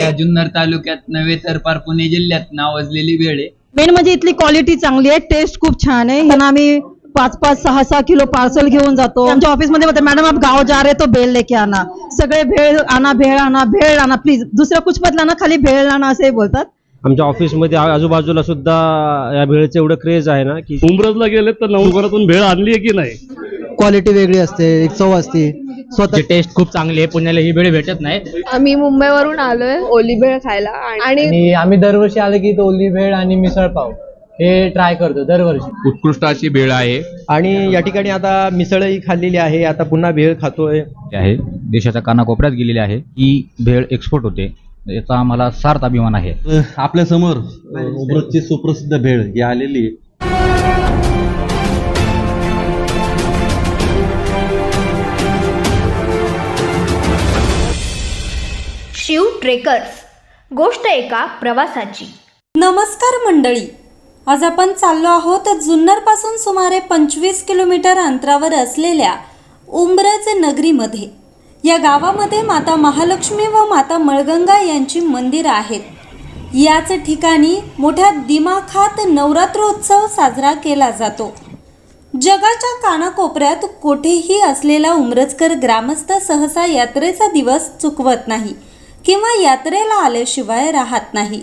या जुन्नर तालुक्यात नव्हे तर पार पुणे जिल्ह्यात नावाजलेली वेळ आहे. मेन म्हणजे इथली क्वालिटी चांगली आहे टेस्ट खूप छान आहे. आम्ही पाच पाच सहा सहा किलो पार्सल घेऊन जातो. आमच्या ऑफिसमध्ये बोलते मॅडम आप गाव जा रहे तो भेळ लेके आना. सगळे भेळ आणा भेळ आणा भेळ आणा प्लीज दुसरा कुछ मत लाना खाली भेळ आणा असे बोलतात. आमच्या ऑफिसमध्ये आ- आजूबाजूला सुद्धा या भेळचं एवढं क्रेज आहे ना की उमरजला गेले तर नवघरातून भेळ आणली आहे की नाही? क्वालिटी वेगळी असते एक चव असते. स्वतः टेस्ट खूप चांगली आहे पुण्याला ही भेळ भेटत नाही. आम्ही मुंबईवरून आलोय ओली भेळ खायला. आणि आणि आम्ही दरवर्षी आले की ओली भेळ आणि मिसळ पाव हे ट्राय करतो दरवर्षी. उत्कृष्ट अशी भेळ आहे. आणि या ठिकाणी आता मिसळही खाल्लेली आहे आता पुन्हा भेळ खातोय. आहे देशाच्या कानाकोपऱ्यात गेलेली आहे. ही भेळ एक्सपोर्ट होते. याचा आम्हाला सार्थ अभिमान आहे. आपल्यासमोर सुप्रसिद्ध भेळ ही आलेली आहे. शिव ट्रेकर्स. गोष्ट एका प्रवासाची. नमस्कार मंडळी. आज आपण चाललो आहोत जुन्नरपासून सुमारे पंचवीस किलोमीटर अंतरावर असलेल्या उंबरज नगरीमध्ये. या गावामध्ये माता महालक्ष्मी व माता मळगंगा यांची मंदिरं आहेत. याच ठिकाणी मोठ्या दिमाखात नवरात्रोत्सव साजरा केला जातो. जगाच्या कानाकोपऱ्यात कोठेही असलेला उमरजकर ग्रामस्थ सहसा यात्रेचा दिवस चुकवत नाही. किंवा यात्रेला आल्याशिवाय राहत नाही.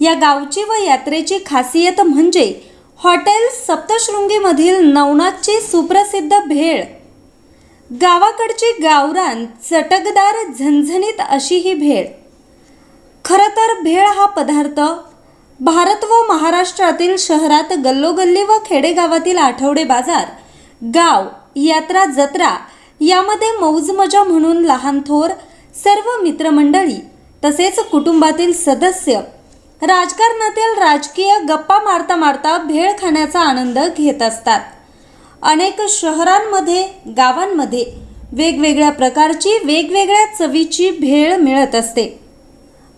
या गावची व यात्रेची खासियत म्हणजे हॉटेल सप्तशृंगीमधील नवनाथची सुप्रसिद्ध भेळ. गावाकडची गावरान चटकदार झणझणीत अशी ही भेळ. खरं तर भेळ हा पदार्थ भारत व महाराष्ट्रातील शहरात गल्लोगल्ली व खेडेगावातील आठवडे बाजार गाव यात्रा जत्रा यामध्ये मौजमजा म्हणून लहान थोर सर्व मित्रमंडळी तसेच कुटुंबातील सदस्य राजकारणातील राजकीय गप्पा मारता मारता भेळ खाण्याचा आनंद घेत असतात. अनेक शहरांमध्ये गावांमध्ये वेगवेगळ्या प्रकारची वेगवेगळ्या चवीची भेळ मिळत असते.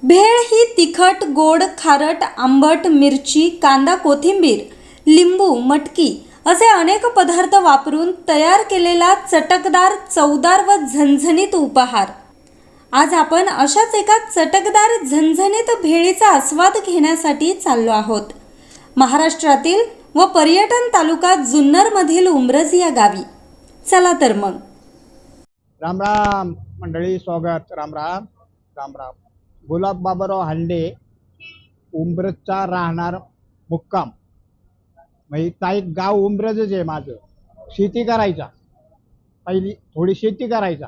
भेळ ही तिखट गोड खारट आंबट मिरची कांदा कोथिंबीर लिंबू मटकी असे अनेक पदार्थ वापरून तयार केलेला चटकदार चवदार व झणझणीत उपहार. आज आपण अशाच एका चटकदार झणझणीत भेळीचा आस्वाद घेण्यासाठी चाललो आहोत. महाराष्ट्रातील व पर्यटन तालुका जुन्नरमधील उमरज या गावी. चला तर मग. राम राम. मंडळी स्वागत. राम राम. राम राम. गुलाब बाबाराव हांडे उमरजचा राहणार मुक्काम. म्हणजे ताईक गाव उमरजच आहे माझं. शेती करायचा. पहिली थोडी शेती करायचा.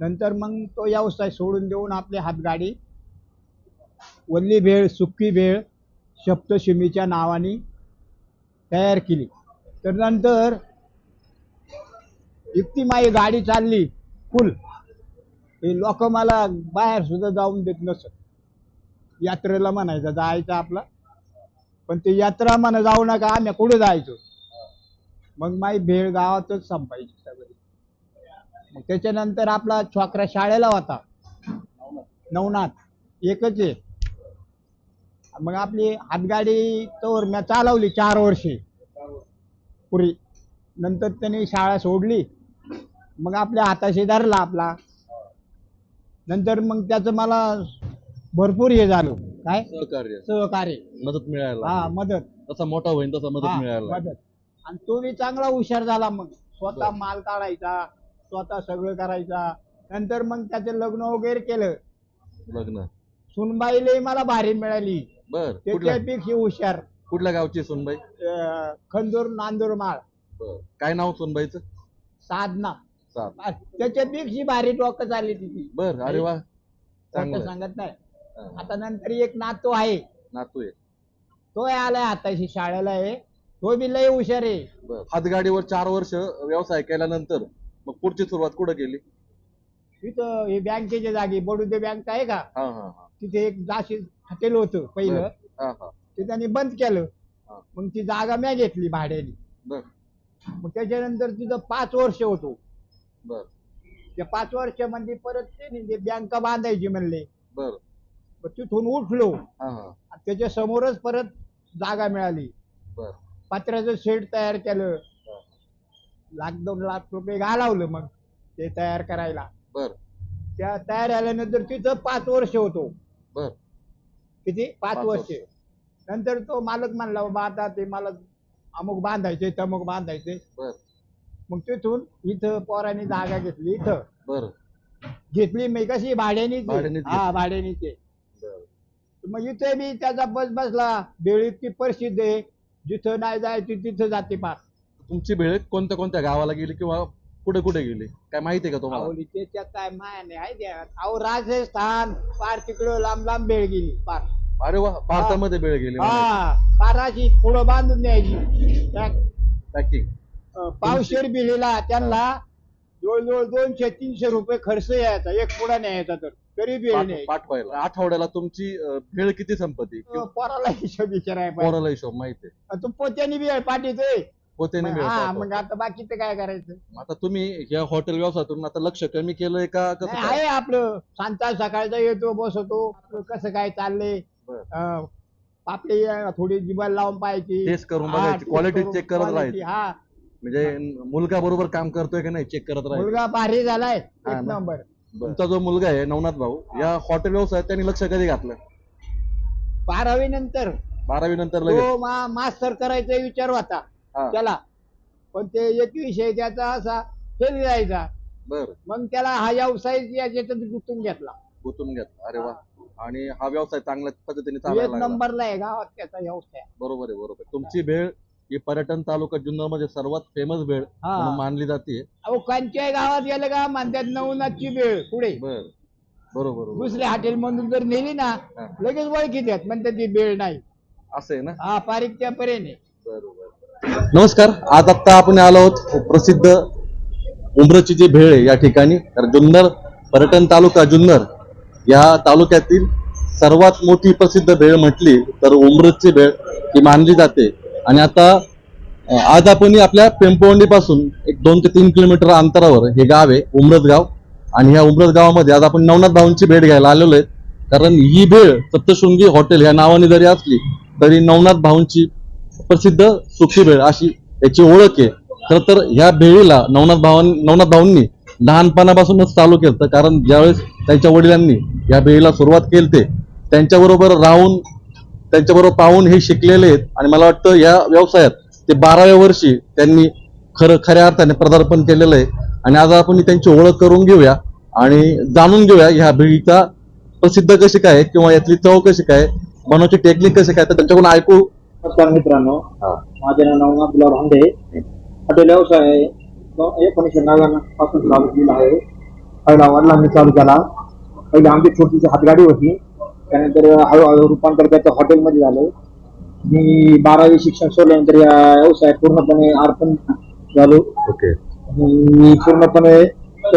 नंतर मग तो व्यवसाय सोडून देऊन आपली हातगाडी वल्ली भेळ सुक्की भेळ सप्तशिमीच्या नावाने तयार केली. तर नंतर इतकी माझी गाडी चालली फुल. हे लोक मला बाहेर सुद्धा जाऊन देत नसत. यात्रेला म्हणायचं जायचं आपला. पण ते यात्रा म्हणा जाऊ नका आम्ही कुठे जायचो? मग माझी भेळ गावातच संपायची. मग त्याच्यानंतर आपला छोकरा शाळेला होता. नवनाथ. एकच आहे. मग आपली हातगाडी तर मी चालवली चार वर्षे. पुरी. नंतर त्याने शाळा सोडली. मग आपल्या हाताशी धरला आपला. नंतर मग त्याचं मला भरपूर हे झालं. काय? सहकार्य. सहकार्य. मदत मिळायला हा मदत. तसा मोठा होईन तसा मदत हा, मिळायला मदत. आणि तो बी चांगला हुशार झाला मग. स्वतः माल काढायचा. स्वतः सगळं करायचा. नंतर मग त्याचं लग्न वगैरे केलं. लग्न. सुनबाईले मला भारी मिळाली. बर कुठल्या? त्याच्यापेक्षा हुशार. कुठल्या गावची सोनबाई? अं, खंदूर नांदूर माळ. बर. काय नाव सोनबाईचं? साधना. सात त्याच्यापेक्षा भारी डोकं चालली तिची. बर अरे वा. खोटं चांगलं सांगत नाही. हा, आता नंतर एक नातू आहे. नातू आहे. तो आलाय आताशी शाळेला आहे. तो बी लय हुशार आहे. बर. हातगाडीवर चार वर्ष व्यवसाय केल्यानंतर मग पुढची सुरुवात कुठं केली? तिथं हे बँकेच्या जागी बडोदे बँक आहे का? हा हा हा. तिथे एक जाशी हॉटेल होतं पहिलं. हा हा. ते त्यांनी बंद केलं. हा. मग ती जागा म्या घेतली भाड्याने. बर. मग त्याच्यानंतर तिथं पाच वर्ष होतो. बर. त्या पाच वर्षामध्ये परत ते ते बँका बांधायची म्हणले. बर. मग तिथून उठलो. हा हा. आणि त्याच्या समोरच परत जागा मिळाली. बर. पत्र्याचं शेड तयार केलं. लाख दोन लाख रुपये घालावलं मग ते तयार करायला. बर. त्या तयार झाल्यानंतर तिथं पाच वर्ष होतो. बर. किती? पाच पाच वर्ष. वर्ष. नंतर तो मालक म्हणला बाबा आता ते मला अमुक बांधायचे तमुक बांधायचे. बर. मग तिथून इथं पोरांनी जागा घेतली इथं. बर. घेतली मी कशी? भाड्याने भाड्यानेच हा. भाड्याने मग इथे बी त्याचा बस बसला. बेळ इतकी प्रसिद्ध आहे. जिथं नाही जायची तिथं जाते पार. तुमची भेळ कोणत्या कोणत्या गावाला गेली किंवा कुठे कुठे गेली? काय माहिती आहे का तुम्हाला? अहो, त्याच्यात काय माया नाही आहे अहो राजस्थान पार तिकडं लांब लांब बेळ गेली पार. अरे वा भारतामध्ये भेळ गेली हा पाराची पुढं बांधून द्यायची त्या, पॅकिंग अं, पावशेर बिलीला त्यांना जवळजवळ दोनशे तीनशे रुपये खर्च यायचा. एक पुढा न्यायचा तर. तरी बेळ नाही पाठवायला. आठवड्याला तुमची अं, भेळ किती संपत्ती? पोराला हिशोब विचाराय पाहिजे. पोराला हिशोब माहिती आहे. तू पोत्यानी बेळ पाठीतोय. पोत्याने भेळ हा पाठवा. मग आता बाकीचं काय करायचं? आता तुम्ही या हॉटेल व्यवसायातून आता लक्ष कमी केलंय का? कसं नाही, काय? आहे आपलं. सांगता सकाळचा येतो बसतो. आपलं कसं काय चाललंय? बरं. अं, अं, थोडी जिबाल लावून पाहायची. टेस्ट करून हा, बघायची. चेक करत quality, राहायची. हा. म्हणजे मुलगा बरोबर काम करतोय की नाही चेक करत राहायचं. मुलगा भारी झालाय हा एक ना. नंबर. तुमचा जो मुलगा आहे नवनाथ भाऊ या हॉटेल व्यवसायात त्यांनी लक्ष कधी घातलं? बारावी नंतर. बारावी नंतर लगेच? तो मास्टर करायचा विचार होता हा. त्याला. पण ते एक विषय त्याचा असा फेल जायचा बर. मग त्याला हा व्यवसाय याच्यातच गुंतून घेतला. गुंतून घेतलं. अरे वा. आणि हा व्यवसाय चांगल्या पद्धतीने एक चालायला लागला. नंबरला आहे गावात त्याचा व्यवसाय. बरोबर आहे बरोबर आहे. तुमची भेळ ही पर्यटन तालुका जुन्नरमध्ये सर्वात फेमस भेळ हा. म्हणून मानली जाते. अहो कांच्या गावात गेलं का म्हणतात नवनाथची वेळ पुढे? बर. बरोबर बरोबर. दुसऱ्या हॉटेल मधून जर नेली ना हा. लगेच ओळखी देत म्हणतात ती बेळ नाही. असं आहे ना? हा पारिक त्या पर्यंत बरोबर. नमस्कार आज आता आपण आलो आहोत प्रसिद्ध उमरची जी भेळ आहे या ठिकाणी तर जुन्नर पर्यटन तालुका जुन्नर या तालुक्यातील सर्वात मोठी प्रसिद्ध भेळ म्हटली तर उमरची भेळ ही मानली जाते. आणि आता आज आपण आपल्या पिंपवंडीपासून एक दोन ते तीन किलोमीटर अंतरावर हे गाव आहे उमरत गाव. आणि ह्या उमरत गावामध्ये आज आपण नवनाथ भाऊंची भेट घ्यायला आलेलो आहे. कारण ही भेळ सप्तशृंगी हॉटेल ह्या नावाने जरी असली तरी नवनाथ भाऊंची प्रसिद्ध सुखी भेळ अशी याची ओळख आहे. खर तर ह्या भेळीला नवनाथ भावां नवनाथ भाऊंनी लहानपणापासूनच चालू केलं कारण ज्यावेळेस त्यांच्या वडिलांनी या भेळीला सुरुवात केली ते त्यांच्याबरोबर राहून त्यांच्याबरोबर पाहून हे शिकलेले आहेत. आणि मला वाटतं या व्यवसायात ते बाराव्या वर्षी त्यांनी खरं खऱ्या अर्थाने पदार्पण केलेलं आहे. आणि आज आपण त्यांची ओळख करून घेऊया आणि जाणून घेऊया ह्या भेळीचा प्रसिद्ध कशी काय किंवा यातली चव कशी काय बनवायची टेक्निक कशी काय तर त्यांच्याकडून ऐकू नमस्कार मित्रांनो. माझे नाव नवनाथ गुलाब हांडे हॉटेल व्यवसाय एकोणीसशे नव्याण्णवपासून चालू केला आहे. पहिला वडिलांनी चालू केला. पहिले आमची छोटीशी हातगाडी होती. त्यानंतर हळूहळू रूपांतर त्याचं हॉटेलमध्ये झालं. मी बारावी शिक्षण सोडल्यानंतर या व्यवसायात पूर्णपणे अर्पण झालो. ओके. मी पूर्णपणे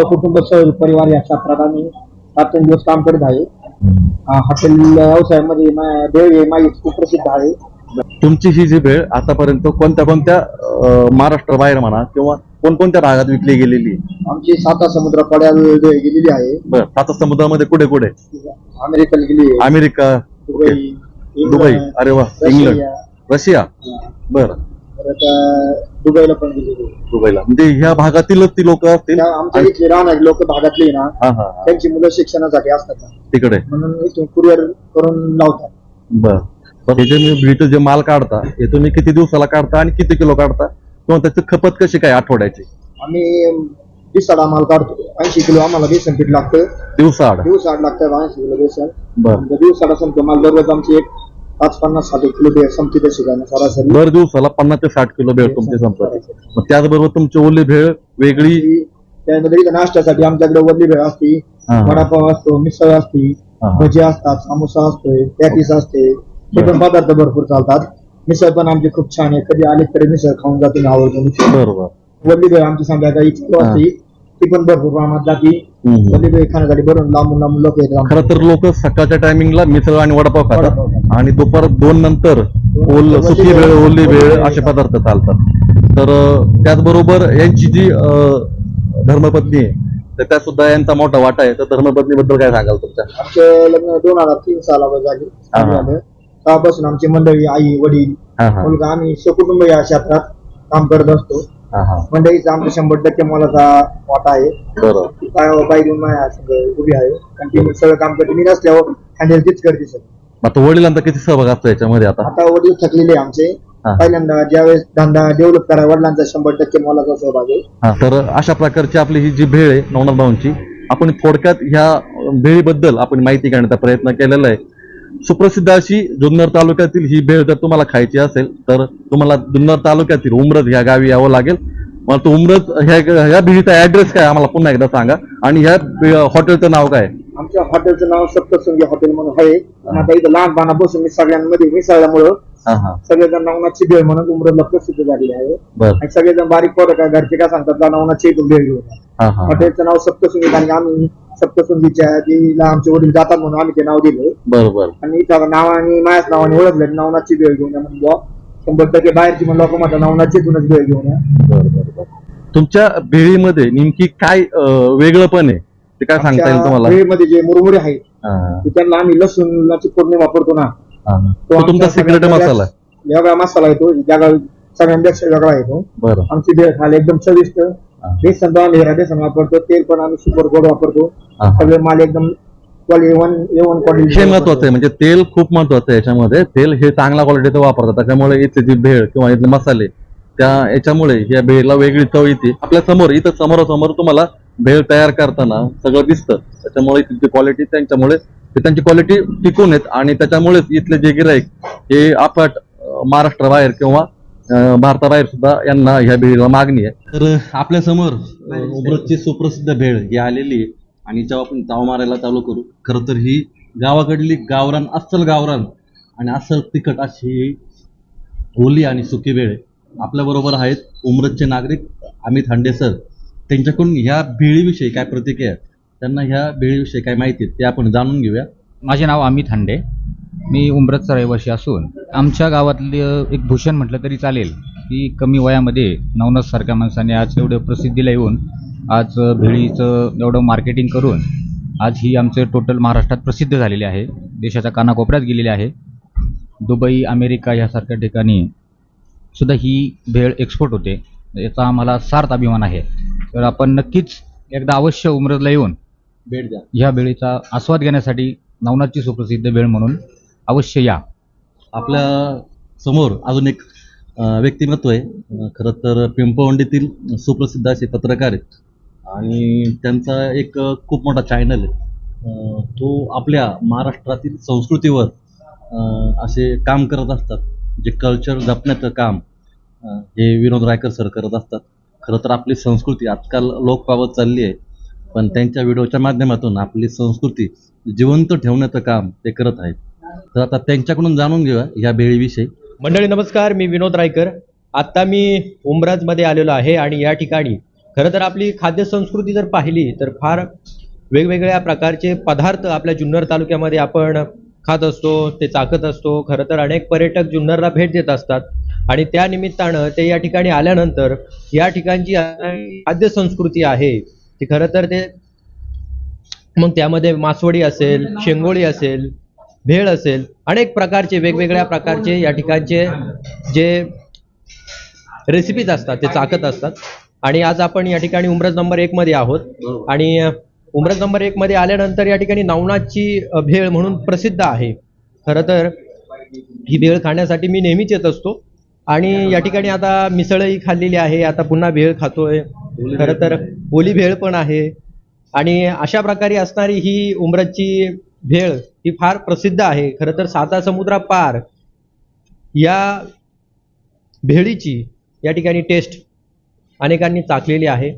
कुटुंब सहज परिवार या क्षेत्रात आम्ही दिवस काम करत आहे. हॉटेल व्यवसायामध्ये भेळ हे माझी खूप प्रसिद्ध आहे. तुमची ही जी भेळ आतापर्यंत कोणत्या कोणत्या महाराष्ट्र बाहेर म्हणा किंवा कोणकोणत्या भागात विकली गेलेली? आमची साता समुद्र पड्याला भेळ गेलेली आहे. बरं सात समुद्रामध्ये कुठे कुठे? अमेरिकेला गेली अमेरिका दुबई अरे वा इंग्लंड रशिया? बरं. दुबईला पण गेलेली आहे. दुबईला. म्हणजे ह्या भागातीलच ती लोक असतील? आमच्या इथले राहणारे लोक भागातले ना. त्यांची मुलं शिक्षणासाठी असतात तिकडे? म्हणून इथून कुरिअर करून लावतात. बर. पण हे जे मी भेळीचं जे माल काढता हे तुम्ही किती दिवसाला काढता आणि किती किलो काढता? किंवा त्याची खपत कशी काय आठवड्याची? आम्ही दिसाडा माल काढतो. ऐंशी किलो आम्हाला बेसन पीठ लागतं. दिवसाआड? दिवसाआड लागतं ऐंशी किलो बेसन. बर. आणि दिवसाडा संपतो माल दररोज आमची एक पाच पन्नास साठ किलो बे संपती तशी काय सरासरी. दर दिवसाला पन्नास ते साठ किलो भेळ तुमची संपत. मग त्याचबरोबर तुमची ओली भेळ वेगळी? त्यामध्ये इथं नाश्त्यासाठी आमच्याकडे वल्ली भेळ असते हा. वडापाव असतो मिसळ असते हा. भजी असतात समोसा असतोय पॅटीस असते. हे पण पदार्थ भरपूर चालतात. मिसळ पण आमची खूप छान आहे. कधी आले तरी मिसळ खाऊन जाते मी आवडतो बरोबर. वल्ली भेळ आमची संध्याकाळी असते. ती पण भरपूर प्रमाणात जाते. हम्म. वल्ली भेळ खाण्यासाठी भरून लांबून लांबून लोक येतात खरं तर लोक सकाळच्या टायमिंगला मिसळ आणि वडापाव खातात. आणि दुपार दोन नंतर ओल सुकी भेळ ओली ओली असे. पदार्थ चालतात. तर त्याचबरोबर यांची जी धर्मपत्नी आहे तर त्या सुद्धा यांचा मोठा वाटा आहे. तर धर्मपत्नीबद्दल काय सांगाल तुमच्या? आमचे लग्न दोन हजार तीन साला झाली. हा. झालं. तेव्हापासून आमची मंडळी आई वडील हा हा. मुलगा आम्ही सकुटुंब या क्षेत्रात काम करत असतो. हा हा. मंडईचा आमचा शंभर टक्के मोलाचा वाटा आहे. बरं काय बाई घेऊन माझ्या संग उभी आहे. कंटिन्यू सगळं काम करते. मी नसल्यावर हँडल तीच करते सर मग आता वडिलांचा किती सहभाग असतो याच्यामध्ये आता? आता वडील थकलेले आमचे. हा. पहिल्यांदा ज्यावेळेस धंदा डेव्हलप करा वडिलांचा शंभर टक्के मोलाचा सहभाग आहे. हा, तर अशा प्रकारची आपली ही जी भेळ आहे नवनाथ भाऊंची आपण थोडक्यात ह्या भेळीबद्दल आपण माहिती घेण्याचा प्रयत्न केलेला आहे. सुप्रसिद्ध अशी जुन्नर तालुक्यातील ही भेळ जर तुम्हाला खायची असेल तर तुम्हाला जुन्नर तालुक्यातील उमरज ह्या गावी यावं लागेल. मला तो उमरज ह्या ह्या भेळीचा ऍड्रेस काय आम्हाला पुन्हा एकदा सांगा. आणि ह्या हॉटेलचं नाव काय? आमच्या हॉटेलचं नाव सप्तसंगी हॉटेल म्हणून आहे. आता इथं लहानपणा बसून मी सगळ्यांमध्ये मिसळल्यामुळं सगळेजण नवनाथची भेळ म्हणून उमरला प्रसिद्ध झालेली आहे. आणि सगळेजण बारीक पोरं काय घरचे काय सांगतात "जा नवनाथची इथून भेळ घेऊन या." हा हा हॉटेलचं नाव सप्तसुंगी की आम्ही सप्तसुंगीच्या तिला आमचे वडील जातात म्हणून आम्ही ते नाव दिले. बर बर आणि इथं नावाने माझ्याच नावाने ओळखलं नवनाथची भेळ घेऊन या म्हणून बुवा. शंभर टक्के बाहेरची म्हणून लोक म्हणतात नवनाथची इथूनच भेळ घेऊन या. बर बर बर. तुमच्या भेळीमध्ये नेमकी काय अं, वेगळंपण आहे? ते काय सांगता येईल तुम्हाला? भेळमध्ये जे मुरमुरे आहेत हा, हा, ते त्यांना आम्ही लसूणाची फोडणी वापरतो ना. हा. तो तुमचा सिक्रेट मसाला आहे. वेगळा मसाला येतो जगा सगळ्यांपेक्षा वेगळा येतो बरं. आमची भेळ खायला एकदम चविष्ट. बेसन आम्ही हिरा बेसन वापरतो तेल पण आम्ही सुपर गोड वापरतो. हा. सगळे माल एकदम एवन हे महत्वाचं आहे म्हणजे तेल खूप महत्वाचं आहे याच्यामध्ये. तेल हे चांगल्या क्वालिटीचं वापरतात त्याच्यामुळे इथली जी भेळ किंवा इथले मसाले त्या याच्यामुळे या भेळला वेगळी चव येते. आपल्यासमोर इथं समोरासमोर तुम्हाला भेळ तयार करताना सगळं दिसतं. त्याच्यामुळे इथली क्वालिटी त्यांच्यामुळे ते त्यांची क्वालिटी टिकून आहेत आणि त्याच्यामुळेच इथले जे गिराईक हे अं, महाराष्ट्राबाहेर किंवा भारताबाहेर सुद्धा यांना ह्या भेळीला मागणी आहे. तर आपल्यासमोर उमरतची सुप्रसिद्ध भेळ ही आलेली आहे. आणि जेव्हा आपण ताव मारायला चालू करू खरं तर ही गावाकडली गावरान अस्सल गावरान आणि अस्सल तिखट अशी ओली आणि सुकी वेळ आहे. आपल्या बरोबर आहेत उमरतचे नागरिक अमित हांडे सर. त्यांच्याकडून ह्या भेळीविषयी काय प्रतिक्रिया आहेत? त्यांना ह्या भेळीविषयी काय माहिती आहे ते आपण जाणून घेऊया. माझे नाव अमित हांडे. मी उमरतचा रहिवासी असून आमच्या गावातलं एक भूषण म्हटलं तरी चालेल की कमी वयामध्ये नवनाथ सारख्या माणसाने आज एवढं प्रसिद्धीला येऊन आज भेळीचं एवढं मार्केटिंग करून आज ही आमचे टोटल महाराष्ट्रात प्रसिद्ध झालेली आहे. देशाच्या कानाकोपऱ्यात गेलेली आहे. दुबई अमेरिका यासारख्या ठिकाणी सुद्धा ही भेळ एक्सपोर्ट होते. याचा आम्हाला सार्थ अभिमान आहे. तर आपण नक्कीच एकदा अवश्य उमरजला येऊन भेट द्या. ह्या भेळीचा आस्वाद घेण्यासाठी नवनाथची सुप्रसिद्ध भेळ म्हणून अवश्य या. आपल्यासमोर अजून एक व्यक्तिमत्व आहे. अं, खरं तर पिंपवंडीतील सुप्रसिद्ध असे पत्रकार आहेत. आणि त्यांचा एक खूप मोठा चॅनल आहे. तो आपल्या महाराष्ट्रातील संस्कृतीवर असे काम करत असतात. जे कल्चर जपण्याचं काम हे विनोद रायकर सर करत असतात. खरं तर आपली संस्कृती आजकाल लोक पावत चालली आहे. पण त्यांच्या व्हिडिओच्या माध्यमातून आपली संस्कृती जिवंत ठेवण्याचं काम ते करत आहेत. तर आता त्यांच्याकडून जाणून घेऊया या भेळीविषयी. मंडळी नमस्कार. मी विनोद रायकर. आत्ता मी उमराजमध्ये आलेलो आहे आणि या ठिकाणी खरं तर आपली खाद्य संस्कृती जर पाहिली तर फार वेगवेगळ्या प्रकारचे पदार्थ आपल्या जुन्नर तालुक्यामध्ये आपण खात असतो ते चाकत असतो. खरं तर अनेक पर्यटक जुन्नरला भेट देत असतात. आणि त्या निमित्तानं ते या ठिकाणी आल्यानंतर या ठिकाणची खाद्य संस्कृती आहे. ती खरं तर ते मग त्यामध्ये मासवडी असेल शेंगोळी असेल भेळ असेल अनेक प्रकारचे वेगवेगळ्या प्रकारचे या ठिकाणचे जे रेसिपीज असतात ते चाकत असतात. आणि आज आपण या ठिकाणी उमरज नंबर एक मध्ये आहोत. आणि उमरज नंबर एक मध्ये आल्यानंतर या ठिकाणी नवनाथची भेळ म्हणून प्रसिद्ध आहे. खरं तर ही भेळ खाण्यासाठी मी नेहमीच येत असतो. आणि या ठिकाणी आता मिसळही खाल्लेली आहे. आता पुन्हा भेळ खातोय. खरं तर ओली भेळ पण आहे. आणि अशा प्रकारे असणारी ही उमरजची भेळ ही फार प्रसिद्ध आहे. खरं तर साता समुद्रा पार या भेळीची या ठिकाणी टेस्ट अनेकांनी चाकलेली आहे.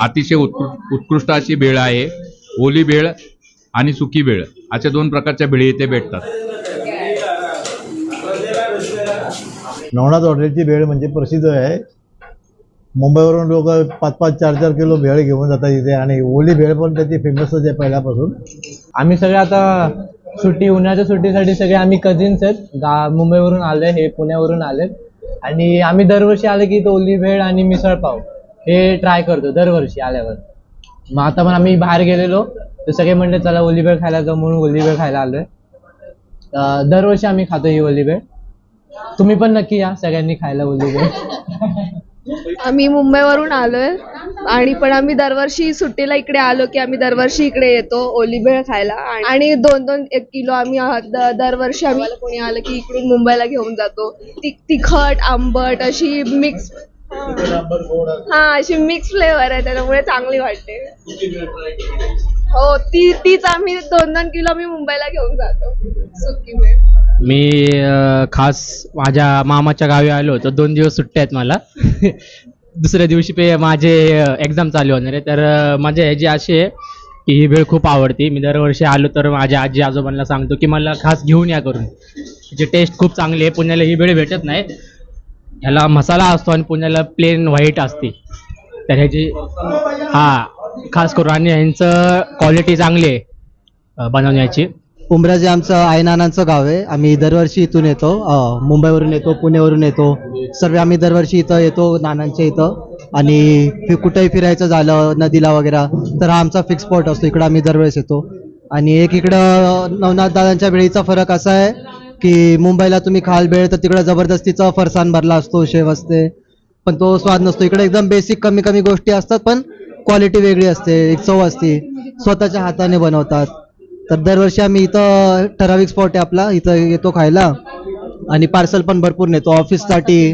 अतिशय उत्कृष्ट अशी भेळ आहे. ओली भेळ आणि सुकी भेळ. अशा दोन प्रकारच्या भेळी इथे भेटतात. नवनाथ हॉटेलची भेळ म्हणजे प्रसिद्ध आहे. मुंबईवरून लोक पाच पाच चार चार किलो भेळ घेऊन जातात इथे. आणि ओली भेळ पण त्याची फेमसच आहे पहिल्यापासून. आम्ही सगळे आता सुट्टी उन्हाळ्याच्या सुट्टीसाठी सगळे आम्ही कझिन्स आहेत. गा मुंबईवरून आले हे पुण्यावरून आलेत आणि आम्ही दरवर्षी आले की तो ओली भेळ आणि मिसळ पाव. हे ट्राय करतो दरवर्षी आल्यावर. मग आता पण आम्ही बाहेर गेलेलो. तर सगळे म्हणले चला ओली भेळ खायला जाऊ म्हणून ओली भेळ खायला आलोय. दरवर्षी आम्ही खातो ही ओली भेळ. तुम्ही पण नक्की या सगळ्यांनी खायला ओली भेळ. आम्ही मुंबईवरून आलोय आणि पण आम्ही दरवर्षी सुट्टीला इकडे आलो की आम्ही दरवर्षी इकडे येतो ओलिबेळ खायला. आणि- दोन दोन एक किलो आम्ही द- दरवर्षी आम्हाला कोणी आलं की इकडून मुंबईला घेऊन जातो. ति- तिखट आंबट अशी मिक्स हा अशी मिक्स फ्लेवर आहे त्याच्यामुळे चांगली वाटते. हो ती तीच आम्ही दोन दोन किलो आम्ही मुंबईला घेऊन जातो सुकी भेळ मी अ, खास माझ्या मामाच्या गावी आलो होतो. दोन दिवस सुट्ट्या आहेत मला. दुसऱ्या दिवशी पे माझे एक्झाम चालू होणार आहे. तर अ, मजा ह्याची अशी आहे की ही भेळ खूप आवडते. मी दरवर्षी आलो तर माझ्या आजी आजोबांना सांगतो की मला खास घेऊन या करून. त्याची टेस्ट खूप चांगली आहे. पुण्याला ही भेळ भेटत नाही. ह्याला मसाला असतो आणि पुण्याला प्लेन व्हाईट असते. तर ह्याची हा खास करून आणि ह्यांचं क्वालिटी चांगली आहे बनवण्याची उमराजे आमचं आयनानांचं गाव आहे. आम्ही दरवर्षी इथून येतो मुंबईवरून येतो पुण्यावरून येतो. सर्व आम्ही दरवर्षी इथं येतो नानांच्या इथं. आणि फि- कुठेही फिरायचं झालं नदीला वगैरे तर हा आमचा फिक्स स्पॉट असतो. इकडं आम्ही दरवेळेस येतो. आणि एक इकडं नवनाथ दादांच्या वेळीचा फरक असा आहे की मुंबईला तुम्ही खाल बेळ तर तिकडं जबरदस्तीचा फरसाण भरला असतो शेव असते पण तो स्वाद नसतो. इकडे एकदम बेसिक कमी कमी गोष्टी असतात पण क्वालिटी वेगळी असते. एक चव असते. स्वतःच्या हाताने बनवतात. तर दरवर्षी आम्ही इथं ठराविक स्पॉट आहे आपला. इथं येतो खायला. आणि पार्सल पण भरपूर नेतो. ऑफिससाठी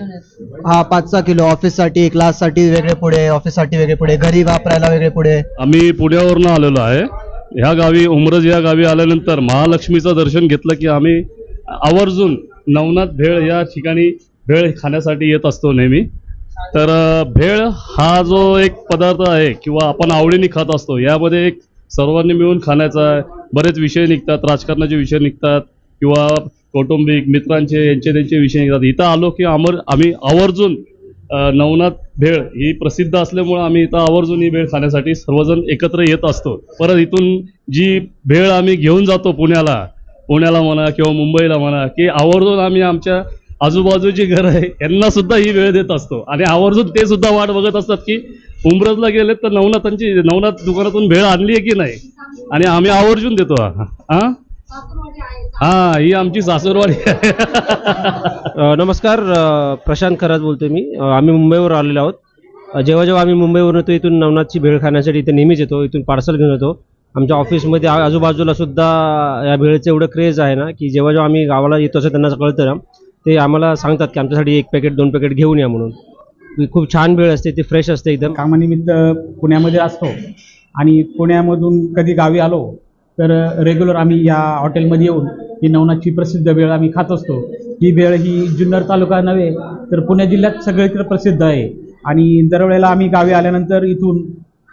हा पाच सहा किलो ऑफिससाठी क्लाससाठी वेगळे पुढे ऑफिससाठी वेगळे पुढे घरी वापरायला वेगळे पुढे. आम्ही पुण्यावरून आलेलो आहे. ह्या गावी उमरज या गावी आल्यानंतर महालक्ष्मीचं दर्शन घेतलं की आम्ही आवर्जून नवनाथ भेळ या ठिकाणी भेळ खाण्यासाठी येत असतो नेहमी. तर भेळ हा जो एक पदार्थ आहे किंवा आपण आवडीने खात असतो यामध्ये एक सर्वांनी मिळून खाण्याचा बरेच विषय निघतात राजकारणाचे विषय निघतात किंवा कौटुंबिक मित्रांचे यांचे त्यांचे विषय निघतात. इथं आलो की आमर आम्ही आवर्जून नवनाथ भेळ ही प्रसिद्ध असल्यामुळं आम्ही इथं आवर्जून ही भेळ खाण्यासाठी सर्वजण एकत्र येत असतो. परत इथून जी भेळ आम्ही घेऊन जातो पुण्याला पुण्याला म्हणा किंवा मुंबईला म्हणा की आवर्जून आम्ही आमच्या आजूबाजूची घर आहे यांना सुद्धा ही वेळ देत असतो. आणि आवर्जून ते सुद्धा वाट बघत असतात की उमरजला गेले तर नवनाथांची नवनाथ दुकानातून भेळ आणली आहे की नाही? आणि आम्ही आवर्जून देतो. हा? हा ही आमची सासूरवाडी नमस्कार प्रशांत खरात बोलतोय मी. आम्ही मुंबईवर आलेलो आहोत. जेव्हा जेव्हा आम्ही मुंबईवरून येतो इथून नवनाथची भेळ खाण्यासाठी इथे नेहमीच येतो इथून पार्सल घेऊन येतो. आमच्या ऑफिसमध्ये आजूबाजूला सुद्धा या भेळचं एवढं क्रेज आहे ना की जेव्हा जेव्हा आम्ही गावाला येतो असं त्यांना कळतं ना ते आम्हाला सांगतात की आमच्यासाठी एक पॅकेट दोन पॅकेट घेऊन या म्हणून. खूप छान भेळ असते ती फ्रेश असते एकदम. कामानिमित्त पुण्यामध्ये असतो आणि पुण्यामधून कधी गावी आलो तर रेग्युलर आम्ही या हॉटेलमध्ये येऊन ही नवनाथची प्रसिद्ध भेळ आम्ही खात असतो. ही भेळ ही जुन्नर तालुका नव्हे तर पुणे जिल्ह्यात सगळीकडे प्रसिद्ध आहे. आणि दरवेळेला आम्ही गावी आल्यानंतर इथून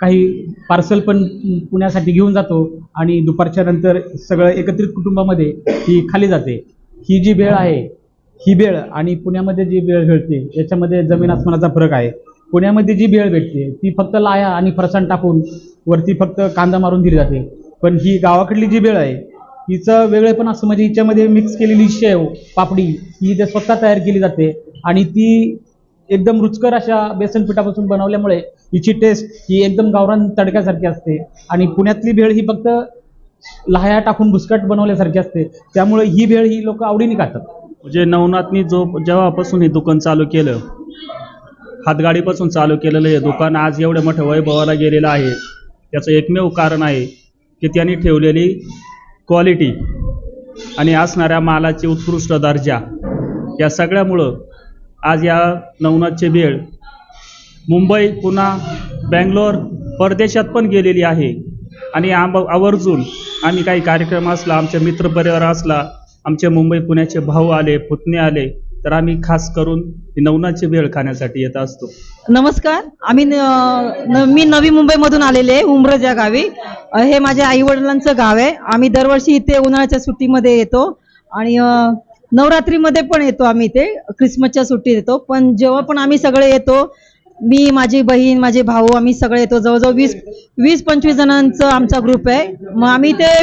काही पार्सल पण पुण्यासाठी घेऊन जातो आणि दुपारच्या नंतर सगळं एकत्रित कुटुंबामध्ये ही खाली जाते. ही जी वेळ आहे ही वेळ आणि पुण्यामध्ये जी वेळ भेटते याच्यामध्ये जमीन आसमानाचा फरक आहे. पुण्यामध्ये जी वेळ भेटते ती फक्त लाया आणि फरसाण टाकून वरती फक्त कांदा मारून दिली जाते. पण ही गावाकडली जी वेळ आहे हिचं वेगळेपण असं म्हणजे हिच्यामध्ये मिक्स केलेली शेव पापडी ही ते स्वतः तयार केली जाते आणि ती एकदम रुचकर अशा बेसन पिठापासून बनवल्यामुळे हिची टेस्ट ही एकदम गावरान तडक्यासारखी असते. आणि पुण्यातली भेळ ही फक्त लाह्या टाकून बुसकट बनवल्यासारखी असते. त्यामुळे ही भेळ ही लोक आवडीने खातात. म्हणजे नवनाथनी जो जेव्हापासून हे दुकान चालू केलं हातगाडीपासून चालू केलेलं हे दुकान आज एवढ्या मोठ्या वैभवाला गेलेलं आहे. त्याचं एकमेव कारण आहे की त्यांनी ठेवलेली क्वालिटी आणि असणाऱ्या मालाची उत्कृष्ट दर्जा या सगळ्यामुळं आज या नवनाथचे भेळ. मुंबई पुणा बँगलोर परदेशात पण गेलेली आहे. आणि आम आवर्जून आम्ही काही कार्यक्रम असला आमच्या मित्रपरिवार असला आमचे मुंबई पुण्याचे भाऊ आले पुतणे आले तर आम्ही खास करून नवनाथची वेळ खाण्यासाठी येत असतो. नमस्कार. आम्ही न- मी नवी मुंबईमधून आलेले आहे उमरज या गावी. हे माझ्या आई वडिलांचं गाव आहे. आम्ही दरवर्षी इथे उन्हाळ्याच्या सुट्टीमध्ये येतो. आणि नवरात्रीमध्ये पण येतो आम्ही ते क्रिसमसच्या सुट्टीत येतो. पण जेव्हा पण आम्ही सगळे येतो मी माझी बहीण माझे भाऊ आम्ही सगळे येतो. जवळजवळ वीस वीस पंचवीस जणांचं आमचा ग्रुप आहे. मग आम्ही ते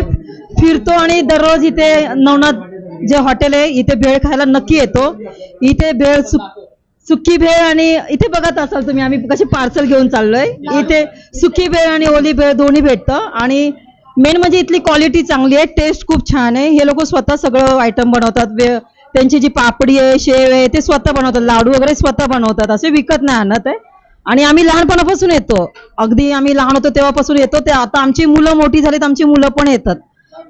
फिरतो आणि दररोज इथे नवनाथ जे हॉटेल आहे इथे भेळ खायला नक्की येतो. इथे भेळ सुखी सुकी भेळ आणि इथे बघत असाल तुम्ही आम्ही कशी पार्सल घेऊन चाललोय. इथे सुकी भेळ आणि ओली भेळ दोन्ही भेटतं. आणि मेन म्हणजे इथली क्वालिटी चांगली आहे टेस्ट खूप छान आहे. हे लोक स्वतः सगळं आयटम बनवतात. त्यांची जी पापडी आहे शेव आहे ते स्वतः बनवतात. लाडू वगैरे स्वतः बनवतात. असे विकत नाही आणत आहे. आणि आम्ही लहानपणापासून येतो. अगदी आम्ही लहान होतो तेव्हापासून येतो. ते आता आमची मुलं मोठी झाली तर आमची मुलं पण येतात.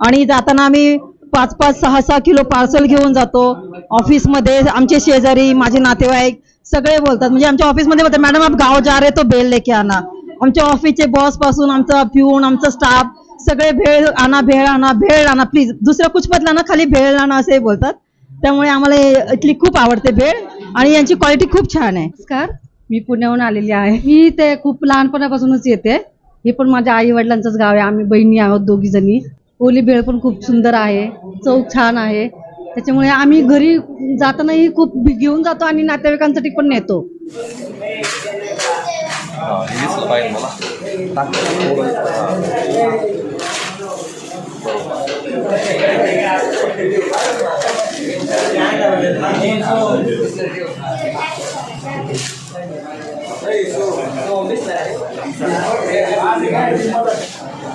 आणि जाताना आम्ही पाच पाच सहा सहा किलो पार्सल घेऊन जातो. ऑफिसमध्ये आमचे शेजारी माझे नातेवाईक सगळे बोलतात. म्हणजे आमच्या ऑफिसमध्ये बोलतात मॅडम आप गाव जा रहे तो बेल लेके आना. आमच्या ऑफिसचे बॉसपासून आमचा प्यून आमचा स्टाफ सगळे भेळ आणा भेळ आणा भेळ आणा प्लीज दुसरं कुछ बदला ना खाली भेळ आणा असे बोलतात. त्यामुळे आम्हाला इथली खूप आवडते भेळ आणि यांची क्वालिटी खूप छान आहे. नमस्कार. मी पुण्याहून आलेली आहे. मी ते खूप लहानपणापासूनच येते. हे पण माझ्या आई वडिलांचंच गाव आहे. आम्ही बहिणी आहोत दोघी जणी ओली भेळ पण खूप सुंदर आहे. चव छान आहे. त्याच्यामुळे आम्ही घरी जातानाही खूप घेऊन जातो आणि नातेवाईकांसाठी पण नेतो.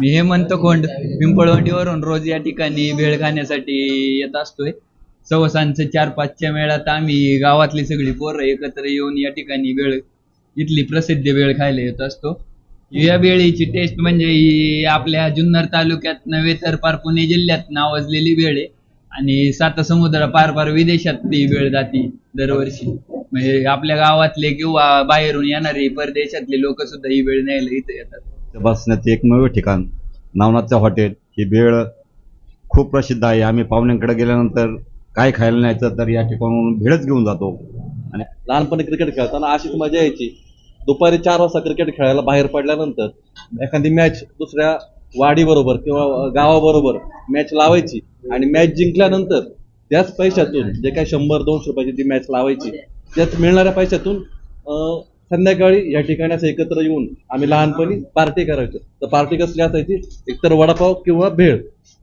मी हेमंत कोंड पिंपळवंडीवरून रोज या ठिकाणी भेळ खाण्यासाठी येत असतोय. सवसांचं चार पाचच्या मेळात आम्ही गावातली सगळी पोरं एकत्र येऊन या ठिकाणी भेळ इथली प्रसिद्ध भेळ खायला येत असतो. या बेळीची टेस्ट म्हणजे ही आपल्या जुन्नर तालुक्यात नव्हे तर पार पुणे जिल्ह्यात नावाजलेली भेळ आहे. आणि सात समुद्र पार पार विदेशात ती भेळ जाती दरवर्षी. म्हणजे आपल्या गावातले किंवा बाहेरून येणारे परदेशातले लोक सुद्धा ही भेळ न्यायला इथे येतात. बसण्याचे एकमेव ठिकाण नवनाथचं हॉटेल ही भेळ खूप प्रसिद्ध आहे. आम्ही पाहुण्यांकडे गेल्यानंतर काय खायला न्यायचं तर या ठिकाणून भेळच घेऊन जातो. आणि लहानपणी क्रिकेट खेळताना अशीच मजा यायची. दुपारी चार वाजता क्रिकेट खेळायला बाहेर पडल्यानंतर एखादी मॅच दुसऱ्या वाडीबरोबर किंवा गावाबरोबर मॅच लावायची आणि मॅच जिंकल्यानंतर त्याच पैशातून जे काही शंभर दोनशे रुपयाची ती मॅच लावायची त्याच मिळणाऱ्या पैशातून संध्याकाळी या ठिकाणी असं एकत्र येऊन आम्ही लहानपणी पार्टी करायचो. तर पार्टी कसली असायची? एकतर वडापाव किंवा भेळ.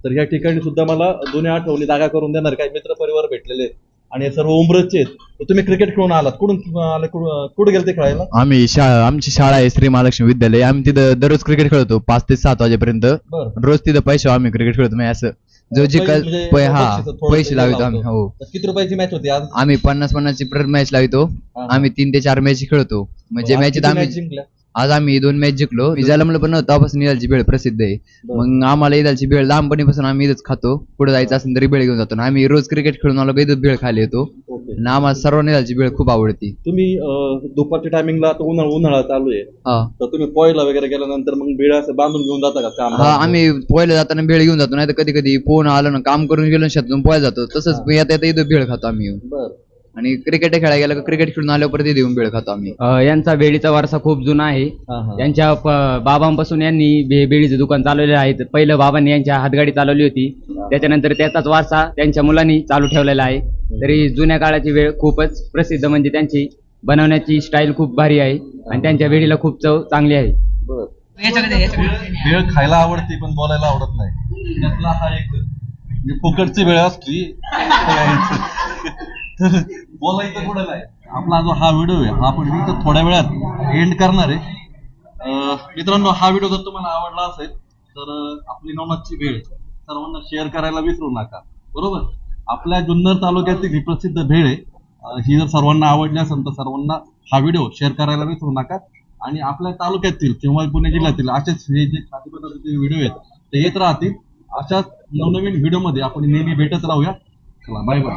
तर या ठिकाणी सुद्धा मला जुन्या आठवणी जागा करून देणार. काही मित्र परिवार भेटलेले आहेत. आणि सर्व उमरचे आहेत. तुम्ही क्रिकेट खेळून आलात. कुठून आले कुठं कुठे गेलते खेळायला? आम्ही शाळा आमची शाळा आहे श्री महालक्ष्मी विद्यालय. आम्ही तिथं दररोज क्रिकेट खेळतो पाच ते सात वाजेपर्यंत. रोज तिथं पैसे आम्ही क्रिकेट खेळतो म्हणजे असं. जो जिकल म्हणजे पै- हा बक्षीसं थोडं पैसे ते लावतो आम्ही लावतो. हो. तर किती रुपयाची मॅच होती आज? आम्ही पन्नास पन्नासची प्रत मॅच लावतो. हा. आम्ही तीन ते चार मॅच खेळतो. म्हणजे आज मॅच किती आम्ही जिंकल्या? आज आम्ही दोन मॅच जिंकलो. इजाला म्हणलं पण तेव्हापासून इदालची भेळ प्रसिद्ध आहे. मग आम्हाला इदालची भेळ लहानपणीपासून आम्ही इथंच खातो. पुढे जायचं असेल तरी भेळ घेऊन जातो. आम्ही रोज क्रिकेट खेळून आलो इथं भेळ खायला येतो. आणि आम्हाला सर्वांना इदालची भेळ खूप आवडती. तुम्ही दुपारच्या टायमिंगला आता उन्हाळा उन्हाळा चालू आहे. हा. तर तुम्ही पोहायला वगैरे गेल्यानंतर मग बेळ असं बांधून घेऊन जाता का हा आम्ही पोहायला जाताना भेळ घेऊन जातो. नाही तर कधी कधी पोहून आलो ना काम करून गेलो शेतातून पोहायला जातो. तसंच आता येता इथं भेळ खातो आम्ही आणि क्रिकेट खेळायला गेलं का क्रिकेट खेळून आल्यावर परत येऊन भेळ खातो आम्ही. अ, यांचा बेडीचा वारसा खूप जुना आहे. यांच्या प- बाबांपासून यांनी बे बेडीचं दुकान चालवलेलं आहे. पहिलं बाबांनी यांच्या हातगाडी चालवली होती. त्याच्यानंतर त्याचाच वारसा त्यांच्या मुलांनी चालू ठेवलेला आहे. तरी जुन्या काळाची वेळ खूपच प्रसिद्ध म्हणजे त्यांची बनवण्याची स्टाईल खूप भारी आहे. आणि त्यांच्या वेळीला खूप चव चांगली आहे. बर. वेळ खायला आवडते पण बोलायला आवडत नाही. त्यातला हा एक म्हणजे फुकटची वेळ असती. तर बोलायचं कुठं नाही. आपला जो हा व्हिडिओ आहे हा आपण इथं थोड्या वेळात एंड करणार आहे. मित्रांनो हा व्हिडिओ जर तुम्हाला आवडला असेल तर आपली नवनाथची भेळ सर्वांना शेअर करायला विसरू नका. बरोबर? आपल्या जुन्नर तालुक्यातील ही प्रसिद्ध भेळ आहे. ही जर सर्वांना आवडली असेल तर सर्वांना हा व्हिडिओ शेअर करायला विसरू नका. आणि आपल्या तालुक्यातील किंवा पुणे जिल्ह्यातील असेच हे जे खाद्यपदार्थाचे व्हिडिओ आहेत ते येत राहतील. अशाच नवनवीन व्हिडिओमध्ये आपण नेहमी भेटत राहूया. バイバイ。